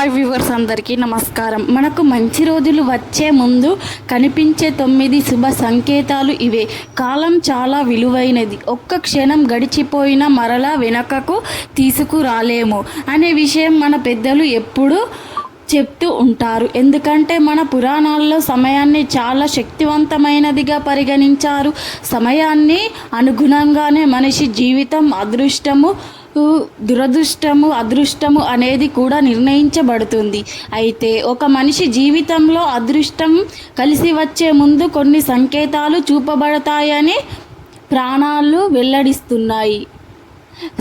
Hi viewers అందరికీ నమస్కారం. మనకు మంచి రోజులు వచ్చే ముందు కనిపించే తొమ్మిది శుభ సంకేతాలు ఇవే. కాలం చాలా విలువైనది. ఒక్క క్షణం గడిచిపోయినా మరలా వెనకకు తీసుకురాలేము అనే విషయం మన పెద్దలు ఎప్పుడూ చెప్తూ ఉంటారు. ఎందుకంటే మన పురాణాల్లో సమయాన్ని చాలా శక్తివంతమైనదిగా పరిగణించారు. సమయాన్ని అనుగుణంగానే మనిషి జీవితం అదృష్టము దురదృష్టము అదృష్టము అనేది కూడా నిర్ణయించబడుతుంది. అయితే ఒక మనిషి జీవితంలో అదృష్టం కలిసి వచ్చే ముందు కొన్ని సంకేతాలు చూపబడతాయని ప్రాణాలు వెల్లడిస్తున్నాయి.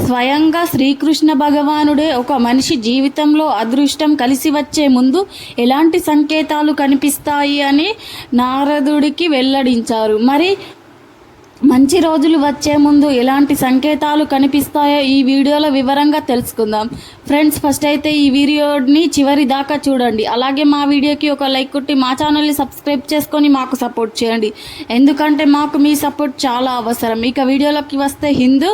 స్వయంగా శ్రీకృష్ణ భగవానుడే ఒక మనిషి జీవితంలో అదృష్టం కలిసి వచ్చే ముందు ఎలాంటి సంకేతాలు కనిపిస్తాయి అని నారదుడికి వెల్లడించారు. మరి మంచి రోజులు వచ్చే ముందు ఎలాంటి సంకేతాలు కనిపిస్తాయో ఈ వీడియోలో వివరంగా తెలుసుకుందాం. ఫ్రెండ్స్ ఫస్ట్ అయితే ఈ వీడియోని చివరి దాకా చూడండి. అలాగే మా వీడియోకి ఒక లైక్ కొట్టి మా ఛానల్ని సబ్స్క్రైబ్ చేసుకొని మాకు సపోర్ట్ చేయండి. ఎందుకంటే మాకు మీ సపోర్ట్ చాలా అవసరం. ఇక వీడియోలోకి వస్తే హిందూ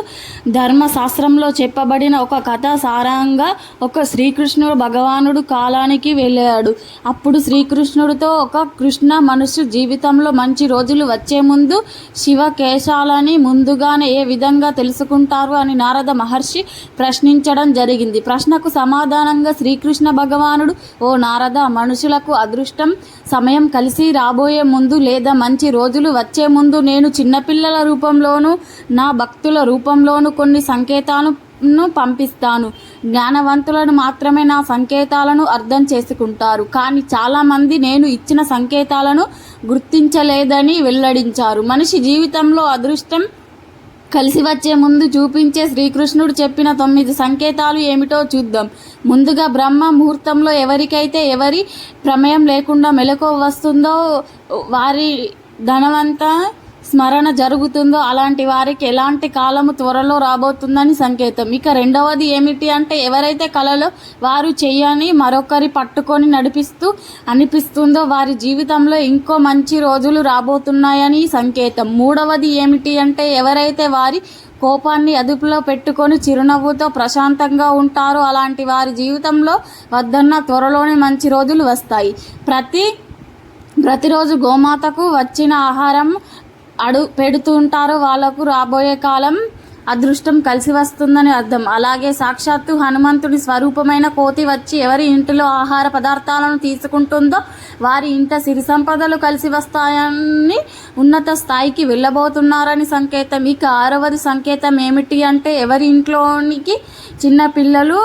ధర్మశాస్త్రంలో చెప్పబడిన ఒక కథ సారంగా ఒక శ్రీకృష్ణుడు భగవానుడు కాలానికి వెళ్ళాడు. అప్పుడు శ్రీకృష్ణుడితో ఒక కృష్ణ మనుషు జీవితంలో మంచి రోజులు వచ్చే ముందు శివ దేశాలని ముందుగానే ఏ విధంగా తెలుసుకుంటారు అని నారద మహర్షి ప్రశ్నించడం జరిగింది. ప్రశ్నకు సమాధానంగా శ్రీకృష్ణ భగవానుడు ఓ నారద మనుషులకు అదృష్టం సమయం కలిసి రాబోయే ముందు లేదా మంచి రోజులు వచ్చే ముందు నేను చిన్నపిల్లల రూపంలోనూ నా భక్తుల రూపంలోనూ కొన్ని సంకేతాలను ను పంపిస్తాను. జ్ఞానవంతులను మాత్రమే నా సంకేతాలను అర్థం చేసుకుంటారు. కానీ చాలామంది నేను ఇచ్చిన సంకేతాలను గుర్తించలేదని వెల్లడించారు. మనిషి జీవితంలో అదృష్టం కలిసి వచ్చే ముందు చూపించే శ్రీకృష్ణుడు చెప్పిన తొమ్మిది సంకేతాలు ఏమిటో చూద్దాం. ముందుగా బ్రహ్మ ముహూర్తంలో ఎవరికైతే ఎవరి ప్రమేయం లేకుండా మెలకువ వస్తుందో వారి ధనవంత స్మరణ జరుగుతుందో అలాంటి వారికి ఎలాంటి కాలము త్వరలో రాబోతుందని సంకేతం. ఇక రెండవది ఏమిటి అంటే ఎవరైతే కళలో వారు చెయ్యని మరొకరి పట్టుకొని నడిపిస్తూ అనిపిస్తుందో వారి జీవితంలో ఇంకో మంచి రోజులు రాబోతున్నాయని సంకేతం. మూడవది ఏమిటి అంటే ఎవరైతే వారి కోపాన్ని అదుపులో పెట్టుకొని చిరునవ్వుతో ప్రశాంతంగా ఉంటారో అలాంటి వారి జీవితంలో వద్దన్న త్వరలోనే మంచి రోజులు వస్తాయి. ప్రతి ప్రతిరోజు గోమాతకు వచ్చిన ఆహారం అడు పెడుతూ ఉంటారో వాళ్ళకు రాబోయే కాలం అదృష్టం కలిసి వస్తుందని అర్థం. అలాగే సాక్షాత్తు హనుమంతుడి స్వరూపమైన కోతి వచ్చి ఎవరి ఇంటిలో ఆహార పదార్థాలను తీసుకుంటుందో వారి ఇంట సిరి సంపదలు కలిసి వస్తాయని ఉన్నత స్థాయికి వెళ్ళబోతున్నారని సంకేతం. ఇక ఆరవది సంకేతం ఏమిటి అంటే ఎవరి ఇంట్లోనికి చిన్న పిల్లలు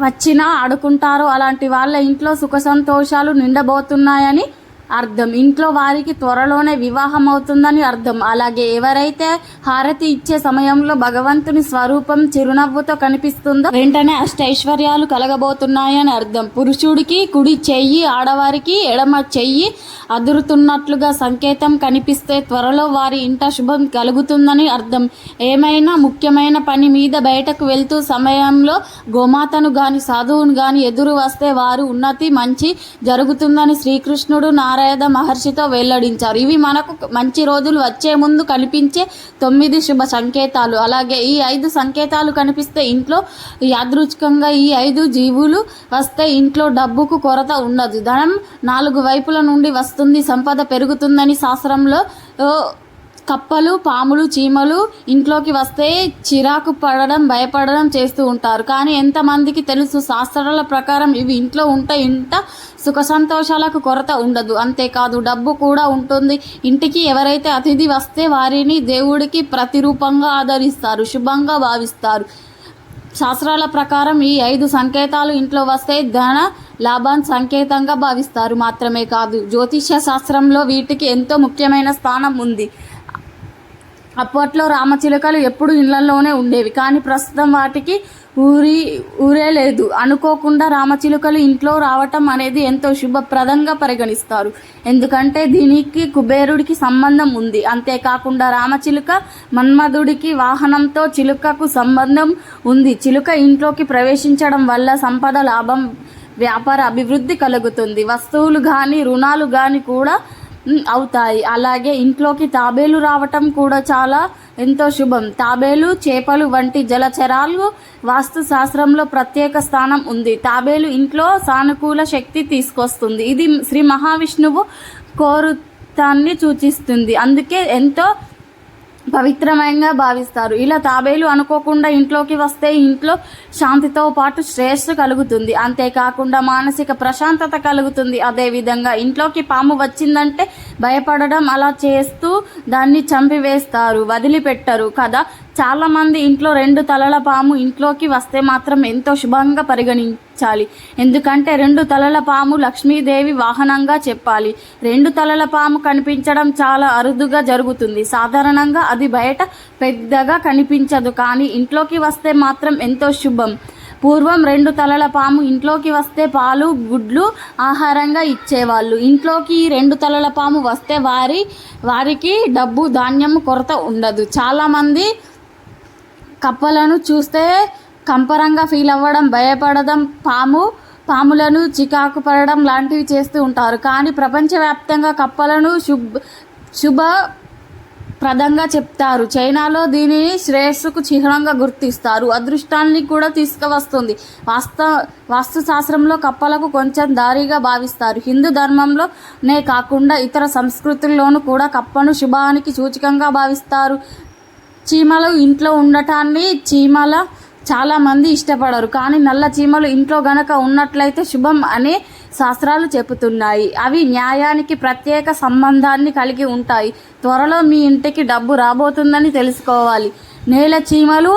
వచ్చినా ఆడుకుంటారో. అలాంటి వాళ్ళ ఇంట్లో సుఖ సంతోషాలు నిండబోతున్నాయని అర్థం. ఇంట్లో వారికి త్వరలోనే వివాహం అవుతుందని అర్థం. అలాగే ఎవరైతే హారతి ఇచ్చే సమయంలో భగవంతుని స్వరూపం చిరునవ్వుతో కనిపిస్తుందో వెంటనే అష్టైశ్వర్యాలు కలగబోతున్నాయని అర్థం. పురుషుడికి కుడి చెయ్యి ఆడవారికి ఎడమ చెయ్యి అదురుతున్నట్లుగా సంకేతం కనిపిస్తే త్వరలో వారి ఇంట శుభం కలుగుతుందని అర్థం. ఏమైనా ముఖ్యమైన పని మీద బయటకు వెళ్తూ సమయంలో గోమాతను గాని సాధువును గాని ఎదురు వస్తే వారు ఉన్నతి మంచి జరుగుతుందని శ్రీకృష్ణుడు నారాయణ మహర్షితో వెల్లడించారు. ఇవి మనకు మంచి రోజులు వచ్చే ముందు కనిపించే తొమ్మిది శుభ సంకేతాలు. అలాగే ఈ ఐదు సంకేతాలు కనిపిస్తే ఇంట్లో యాదృచ్ఛికంగా ఈ ఐదు జీవులు వస్తే ఇంట్లో డబ్బుకు కొరత ఉండదు. ధనం నాలుగు వైపుల నుండి వస్తుంది సంపద పెరుగుతుందని శాస్త్రంలో కప్పలు పాములు చీమలు ఇంట్లోకి వస్తే చిరాకు పడడం భయపడడం చేస్తూ ఉంటారు. కానీ ఎంతమందికి తెలుసు శాస్త్రాల ప్రకారం ఇవి ఇంట్లో ఉంటే ఇంత సుఖ సంతోషాలకు కొరత ఉండదు. అంతేకాదు డబ్బు కూడా ఉంటుంది. ఇంటికి ఎవరైతే అతిథి వస్తే వారిని దేవుడికి ప్రతిరూపంగా ఆదరిస్తారు శుభంగా భావిస్తారు. శాస్త్రాల ప్రకారం ఈ ఐదు సంకేతాలు ఇంట్లో వస్తే ధన లాభాన్ని సంకేతంగా భావిస్తారు. మాత్రమే కాదు జ్యోతిష్య శాస్త్రంలో వీటికి ఎంతో ముఖ్యమైన స్థానం ఉంది. అప్పట్లో రామచిలుకలు ఎప్పుడు ఇళ్ళలోనే ఉండేవి. కానీ ప్రస్తుతం వాటికి ఊరి ఊరే లేదు. అనుకోకుండా రామచిలుకలు ఇంట్లో రావటం అనేది ఎంతో శుభప్రదంగా పరిగణిస్తారు. ఎందుకంటే దీనికి కుబేరుడికి సంబంధం ఉంది. అంతేకాకుండా రామచిలుక మన్మధుడికి వాహనంతో చిలుకకు సంబంధం ఉంది. చిలుక ఇంట్లోకి ప్రవేశించడం వల్ల సంపద లాభం వ్యాపార అభివృద్ధి కలుగుతుంది. వస్తువులు కానీ రుణాలు కానీ కూడా అవుతాయి. అలాగే ఇంట్లోకి తాబేలు రావటం కూడా చాలా ఎంతో శుభం. తాబేలు చేపలు వంటి జలచరాలు వాస్తు శాస్త్రంలో ప్రత్యేక స్థానం ఉంది. తాబేలు ఇంట్లో సానుకూల శక్తి తీసుకొస్తుంది. ఇది శ్రీ మహావిష్ణువు కోరుతాన్ని సూచిస్తుంది. అందుకే ఎంతో పవిత్రమంగా భావిస్తారు. ఇలా తాబేలు అనుకోకుండా ఇంట్లోకి వస్తే ఇంట్లో శాంతితో పాటు శ్రేయస్సు కలుగుతుంది. అంతేకాకుండా మానసిక ప్రశాంతత కలుగుతుంది. అదేవిధంగా ఇంట్లోకి పాము వచ్చిందంటే భయపడడం అలా చేస్తూ దాన్ని చంపివేస్తారు. వదిలిపెట్టరు కదా. చాలామంది ఇంట్లో రెండు తలల పాము ఇంట్లోకి వస్తే మాత్రం ఎంతో శుభంగా పరిగణించాలి. ఎందుకంటే రెండు తలల పాము లక్ష్మీదేవి వాహనంగా చెప్పాలి. రెండు తలల పాము కనిపించడం చాలా అరుదుగా జరుగుతుంది. సాధారణంగా అది బయట పెద్దగా కనిపించదు కానీ ఇంట్లోకి వస్తే మాత్రం ఎంతో శుభం. పూర్వం రెండు తలల పాము ఇంట్లోకి వస్తే పాలు గుడ్లు ఆహారంగా ఇచ్చేవాళ్ళు. ఇంట్లోకి రెండు తలల పాము వస్తే వారి వారికి డబ్బు ధాన్యం కొరత ఉండదు. చాలామంది కప్పలను చూస్తే కంపరంగా ఫీల్ అవ్వడం భయపడడం పాము పాములను చికాకు పడడం లాంటివి చేస్తూ ఉంటారు. కానీ ప్రపంచవ్యాప్తంగా కప్పలను శుభ శుభ ప్రదంగా చెప్తారు. చైనాలో దీనిని శ్రేయస్సుకు చిహ్నంగా గుర్తిస్తారు. అదృష్టాన్ని కూడా తీసుకువస్తుంది. వాస్త వాస్తుశాస్త్రంలో కప్పలకు కొంచెం దారిగా భావిస్తారు. హిందూ ధర్మంలోనే కాకుండా ఇతర సంస్కృతుల్లోనూ కూడా కప్పను శుభానికి సూచికంగా భావిస్తారు. చీమలు ఇంట్లో ఉండటాన్ని చీమల చాలామంది ఇష్టపడరు. కానీ నల్ల చీమలు ఇంట్లో గనక ఉన్నట్లయితే శుభం అనే శాస్త్రాలు చెబుతున్నాయి. అవి న్యాయానికి ప్రత్యేక సంబంధాన్ని కలిగి ఉంటాయి. త్వరలో మీ ఇంటికి డబ్బు రాబోతుందని తెలుసుకోవాలి. నేల చీమలు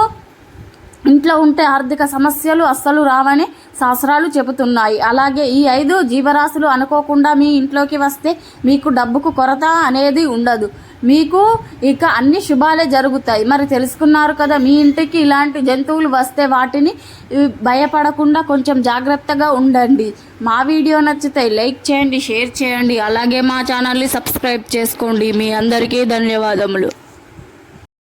ఇంట్లో ఉంటే ఆర్థిక సమస్యలు అస్సలు రావని శాస్త్రాలు చెబుతున్నాయి. అలాగే ఈ ఐదు జీవరాశులు అనుకోకుండా మీ ఇంట్లోకి వస్తే మీకు డబ్బుకు కొరత అనేది ఉండదు. మీకు ఇక అన్ని శుభాలే జరుగుతాయి. మరి తెలుసుకున్నారు కదా మీ ఇంటికి ఇలాంటి జంతువులు వస్తే వాటిని భయపడకుండా కొంచెం జాగ్రత్తగా ఉండండి. మా వీడియో నచ్చితే లైక్ చేయండి షేర్ చేయండి. అలాగే మా ఛానల్ని సబ్స్క్రైబ్ చేసుకోండి. మీ అందరికీ ధన్యవాదములు.